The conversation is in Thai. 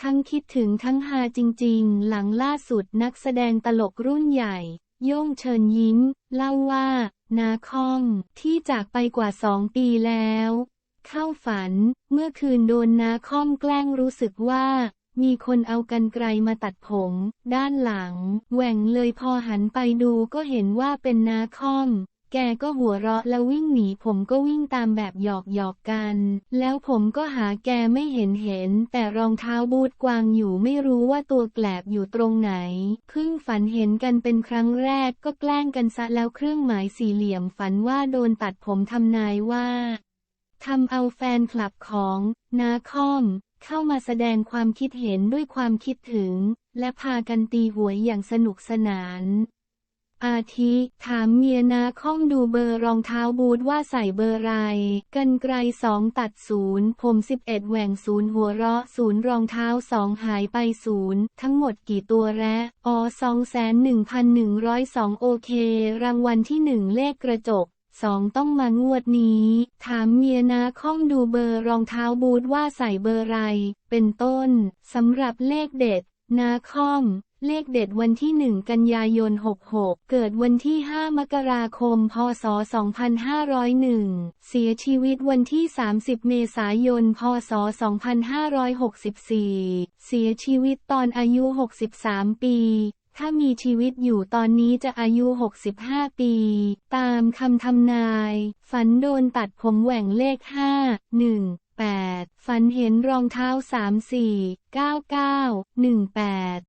ทั้งคิดถึงทั้งฮาจริง ๆ หลังล่าสุดนักแสดงตลกรุ่นใหญ่ โย่งเชิญยิ้ม เล่าว่า นาคอมที่จากไปกว่าสองปีแล้ว เข้าฝัน เมื่อคืนโดนนาคอมแกล้งรู้สึกว่า มีคนเอากันไกลมาตัดผม ด้านหลัง แหว่งเลยพอหันไปดูก็เห็นว่าเป็นนาคอม แกก็หัวเราะแล้ววิ่งหนีผมก็วิ่งตามแบบหยอกหยอกกัน แล้วผมก็หาแกไม่เห็นเห็น แต่รองเท้าบูทกวางอยู่ไม่รู้ว่าตัวแกลบอยู่ตรงไหนเพิ่งฝันเห็นกันเป็นครั้งแรกก็แกล้งกันซะแล้วเครื่องหมายสี่เหลี่ยมฝันว่าโดนตัดผมทำนายว่าทำเอาแฟนคลับของนาคอม เข้ามาแสดงความคิดเห็นด้วยความคิดถึง และพากันตีหวยอย่างสนุกสนาน อาทิ ถามเมียนาข้องดูเบอร์รองเท้าบูทว่าใส่เบอร์ไร กันไกลสองตัดศูนย์ผมสิบเอ็ดแหว่งศูนย์หัวเราะศูนย์รองเท้าสองหายไปศูนย์ทั้งหมดกี่ตัวแระอ๋อสองแสนหนึ่งพันหนึ่งร้อยสองโอเค รางวัลที่หนึ่งเลขกระจกสองต้องมางวดนี้ ถามเมียนาข้องดูเบอร์รองเท้าบูทว่าใส่เบอร์ไร เป็นต้น สำหรับเลขเด็ด นาคอม เลขเด็ดวันที่ 1 กันยายน 66 เกิดวันที่ 5 มกราคม พศ 2501 เสียชีวิตวันที่ 30 เมษายน พศ 2564 เสียชีวิตตอนอายุ 63 ปีถ้ามีชีวิตอยู่ตอนนี้จะอายุ 65 ปี ตามคำทำนาย ฝันโดนตัดผมแหว่งเลข 5 1 8 ฝันเห็นรองเท้า 3 4 9 9 1 8